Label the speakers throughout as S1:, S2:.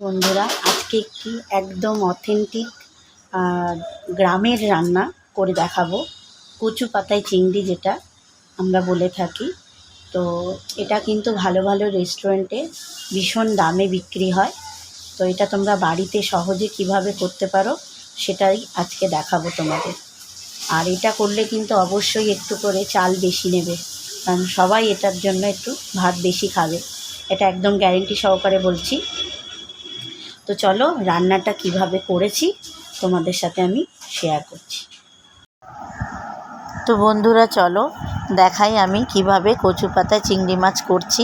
S1: বন্ধুরা, আজকে একটি একদম অথেন্টিক গ্রামের রান্না করে দেখাবো। কচু পাতায় চিংড়ি যেটা আমরা বলে থাকি। তো এটা কিন্তু ভালো ভালো রেস্টুরেন্টে ভীষণ দামে বিক্রি হয়। তো এটা তোমরা বাড়িতে সহজে কীভাবে করতে পারো সেটাই আজকে দেখাবো তোমাদের। আর এটা করলে কিন্তু অবশ্যই একটু করে চাল বেশি নেবে। কারণ সবাই এটার জন্য একটু ভাত বেশি খাবে। এটা একদম গ্যারেন্টি সহকারে বলছি। তো চলো রান্নাটা কীভাবে করেছি তোমাদের সাথে আমি শেয়ার করছি। তো বন্ধুরা চলো দেখাই আমি কীভাবে কচু পাতা চিংড়ি মাছ করছি।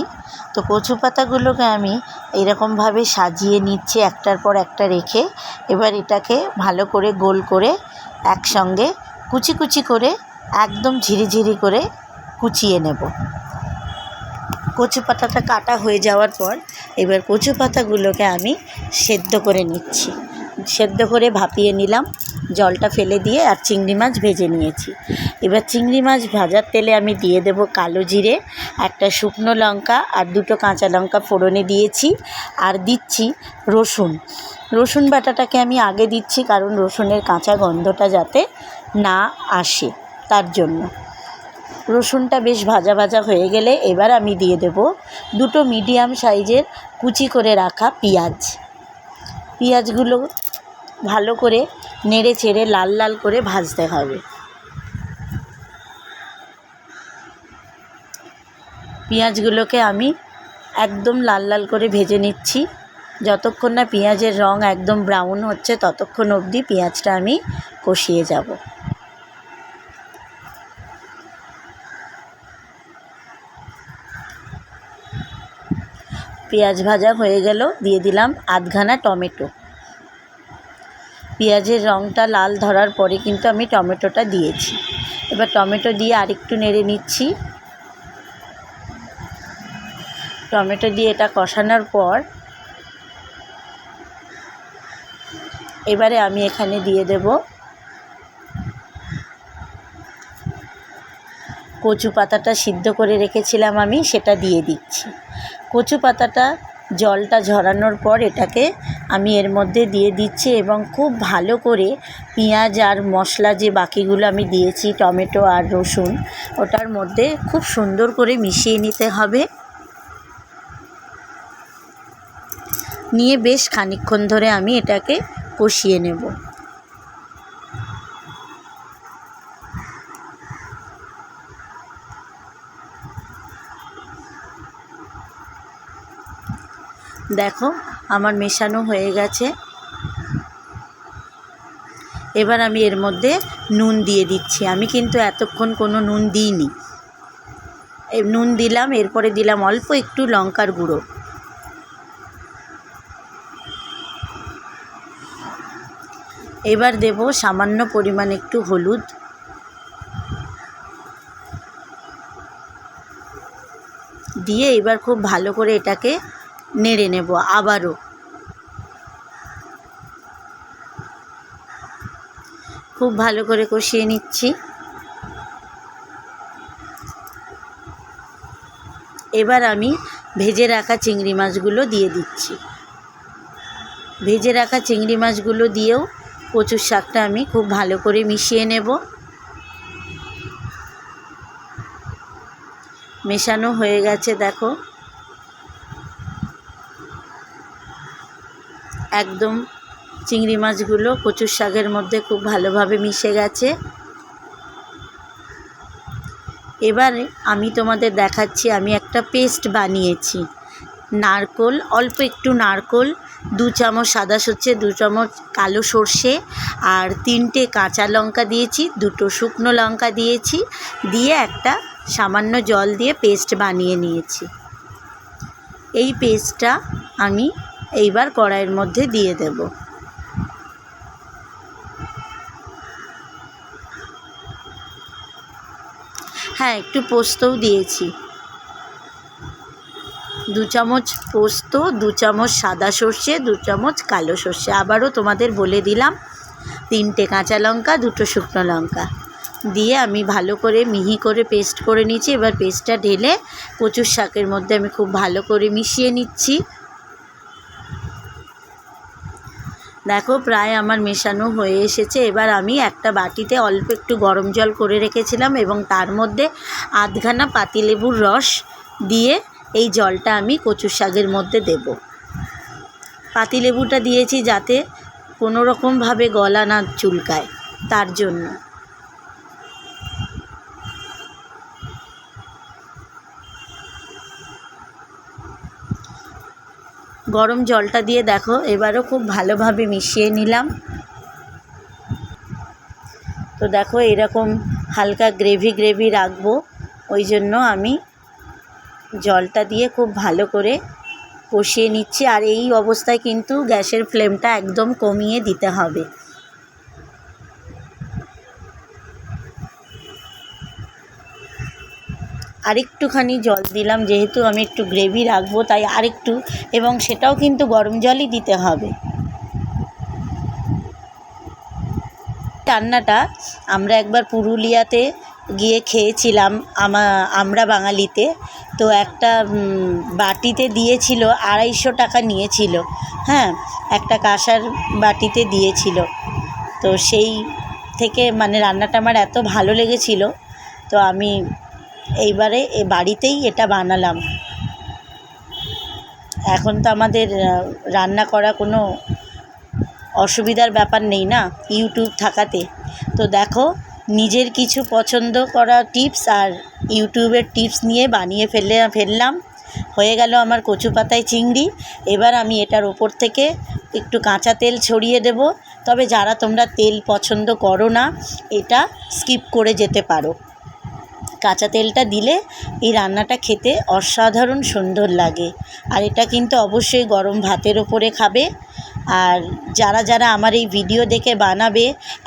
S1: তো কচু পাতাগুলোকে আমি এরকমভাবে সাজিয়ে নিচ্ছি একটার পর একটা রেখে, এবার এটাকে ভালো করে গোল করে একসঙ্গে কুচি কুচি করে একদম ঝিরিঝিরি করে কুচিয়ে নেব। কচু পাতাটা কাটা হয়ে যাওয়ার পর এবার কচু পাতাগুলোকে আমি সেদ্ধ করে নিচ্ছি। সেদ্ধ করে ভাপিয়ে নিলাম, জলটা ফেলে দিয়ে আর চিংড়ি মাছ ভেজে নিয়েছি। এবার চিংড়ি মাছ ভাজার তেলে আমি দিয়ে দেব কালো জিরে, একটা শুকনো লঙ্কা আর দুটো কাঁচা লঙ্কা ফোড়নে দিয়েছি আর দিচ্ছি রসুন। রসুন বাটাটাকে আমি আগে দিচ্ছি কারণ রসুনের কাঁচা গন্ধটা যাতে না আসে তার জন্য। রসুনটা বেশ ভাজা ভাজা হয়ে গেলে এবার আমি দিয়ে দেব দুটো মিডিয়াম সাইজের কুচি করে রাখা পেঁয়াজ। পেঁয়াজগুলো ভালো করে নেড়ে চেড়ে লাল লাল করে ভাজতে হবে। পেঁয়াজগুলোকে আমি একদম লাল লাল করে ভেজে নিচ্ছি। যতক্ষণ না পেঁয়াজের রঙ একদম ব্রাউন হচ্ছে, ততক্ষণ অবধি পেঁয়াজটা আমি কষিয়ে যাব। পেঁয়াজ ভাজা হয়ে গেল, দিয়ে দিলাম আধখানা টমেটো। পেঁয়াজের রঙটা লাল ধরার পরে কিন্তু আমি টমেটোটা দিয়েছি। এবার টমেটো দিয়ে আরেকটু নেড়ে নিচ্ছি। টমেটো দিয়ে এটা কষানোর পর এবারে আমি এখানে দিয়ে দেব কচু পাতাটা সিদ্ধ করে রেখেছিলাম আমি, সেটা দিয়ে দিচ্ছি। কচু পাতাটা জলটা ঝরানোর পর এটাকে আমি এর মধ্যে দিয়ে দিচ্ছি এবং খুব ভালো করে পেঁয়াজ আর মশলা যে বাকিগুলো আমি দিয়েছি, টমেটো আর রসুন, ওটার মধ্যে খুব সুন্দর করে মিশিয়ে নিতে হবে। নিয়ে বেশ খানিকক্ষণ ধরে আমি এটাকে কষিয়ে নেব। দেখো, আমার মেশানো হয়ে গেছে। এবার আমি এর মধ্যে নুন দিয়ে দিচ্ছি। আমি কিন্তু এতক্ষণ কোনো নুন দিইনি। নুন দিলাম, এরপরে দিলাম অল্প একটু লঙ্কার গুঁড়ো। এবার দেব সামান্য পরিমাণ একটু হলুদ। দিয়ে এবার খুব ভালো করে এটাকে নেড়ে নেব আবারও। খুব ভালো করে কষিয়ে নিচ্ছি। এবার আমি ভেজে রাখা চিংড়ি মাছগুলো দিয়ে দিচ্ছি। ভেজে রাখা চিংড়ি মাছগুলো দিয়েও কচুর শাকটা আমি খুব ভালো করে মিশিয়ে নেব। মেশানো হয়ে গেছে, দেখো। একদম চিংড়ি মাছগুলো কচুর শাকের মধ্যে খুব ভালোভাবে মিশে গেছে। এবারে আমি তোমাদের দেখাচ্ছি, আমি একটা পেস্ট বানিয়েছি। নারকোল, অল্প একটু নারকোল, দু চামচ সাদা সর্ষে, দু চামচ কালো সর্ষে আর তিনটে কাঁচা লঙ্কা দিয়েছি, দুটো শুকনো লঙ্কা দিয়েছি, দিয়ে একটা সামান্য জল দিয়ে পেস্ট বানিয়ে নিয়েছি। এই পেস্টটা আমি এইবার কড়াইয়ের মধ্যে দিয়ে দেব। হ্যাঁ একটু পোস্তও দিয়েছি। দু চামচ পোস্ত, দু চামচ সাদা সর্ষে, দু চামচ কালো সর্ষে। আবারও তোমাদের বলে দিলাম, তিনটে কাঁচা লঙ্কা, দুটো শুকনো লঙ্কা। দিয়ে আমি ভালো করে মিহি করে পেস্ট করে নিচ্ছি এবার পেস্টটা ঢেলে কচুর শাকের মধ্যে আমি খুব ভালো করে মিশিয়ে নিচ্ছি। দেখো, প্রায় আমার মেশানো হয়ে এসেছে। এবার আমি একটা বাটিতে অল্প একটু গরম জল করে রেখেছিলাম এবং তার মধ্যে আধখানা পাতিলেবুর রস দিয়ে এই জলটা আমি কচুর শাকের মধ্যে দেব। পাতিলেবুটা দিয়েছি যাতে কোনো রকমভাবে গলা না চুলকায়, তার জন্য। গরম জলটা দিয়ে দেখো, এবারও খুব ভালোভাবে মিশিয়ে নিলাম। তো দেখো, এরকম হালকা গ্রেভি গ্রেভি রাখব, ওই জন্য আমি জলটা দিয়ে খুব ভালো করে কষিয়ে নিচ্ছি। আর এই অবস্থায় কিন্তু গ্যাসের ফ্লেমটা একদম কমিয়ে দিতে হবে। আরেকটুখানি জল দিলাম, যেহেতু আমি একটু গ্রেভি রাখব, তাই আরেকটু, এবং সেটাও কিন্তু গরম জলই দিতে হবে। রান্নাটা আমরা একবার পুরুলিয়াতে গিয়ে খেয়েছিলাম, আমা, আমরা বাঙালিতে। তো একটা বাটিতে দিয়েছিল, আড়াইশো টাকা নিয়েছিল। হ্যাঁ একটা কাঁসার বাটিতে দিয়েছিল। তো সেই থেকে মানে রান্নাটা আমার এত ভালো লেগেছিল, তো আমি এইবারে এ বাড়িতেই এটা বানালাম। এখন তো আমাদের রান্না করা কোনো অসুবিধার ব্যাপার নেই না ইউটিউব থাকাতে। তো দেখো, নিজের কিছু পছন্দ করা টিপস আর ইউটিউবের টিপস নিয়ে বানিয়ে ফেলে, ফেললাম। হয়ে গেল আমার কচু পাতায় চিংড়ি। এবার আমি এটার ওপর থেকে একটু কাঁচা তেল ছড়িয়ে দেব। তবে যারা তোমরা তেল পছন্দ করো না, এটা স্কিপ করে যেতে পারো। কাঁচা তেলটা দিলে এই রান্নাটা খেতে অসাধারণ সুন্দর লাগে। আর এটা কিন্তু অবশ্যই গরম ভাতের ওপরে খাবে। আর যারা যারা আমার এই ভিডিও দেখে বানাবে,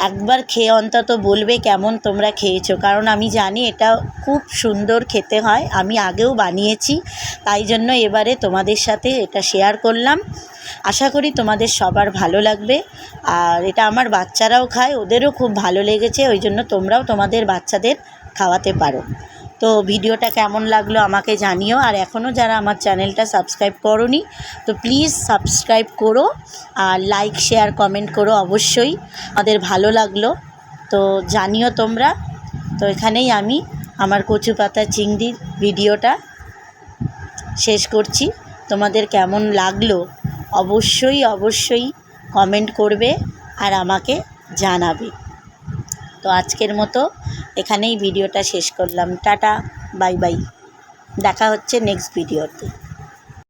S1: একবার খেয়ে অন্তত বলবে কেমন তোমরা খেয়েছো। কারণ আমি জানি এটা খুব সুন্দর খেতে হয়। আমি আগেও বানিয়েছি, তাই জন্য এবারে তোমাদের সাথে এটা শেয়ার করলাম। আশা করি তোমাদের সবার ভালো লাগবে। আর এটা আমার বাচ্চারাও খায়, ওদেরও খুব ভালো লেগেছে। ওই জন্য তোমরাও তোমাদের বাচ্চাদের খাওয়াতে পারো। তো ভিডিওটা কেমন লাগল আমাকে জানিও। আর এখনও যারা আমার চ্যানেলটা সাবস্ক্রাইব করোনি, তো প্লিজ সাবস্ক্রাইব করো আর লাইক, শেয়ার, কমেন্ট করো অবশ্যই। আমাদের ভালো লাগল। তো জানিও তোমরা। তো এখানেই আমি আমার কচু পাতা চিংড়ির ভিডিওটা শেষ করছি। তোমাদের কেমন লাগল অবশ্যই অবশ্যই কমেন্ট করবে আর আমাকে জানাবে। তো আজকের মতো এখানেই ভিডিওটা শেষ করলাম। Tata bye bye. দেখা হচ্ছে নেক্সট ভিডিওতে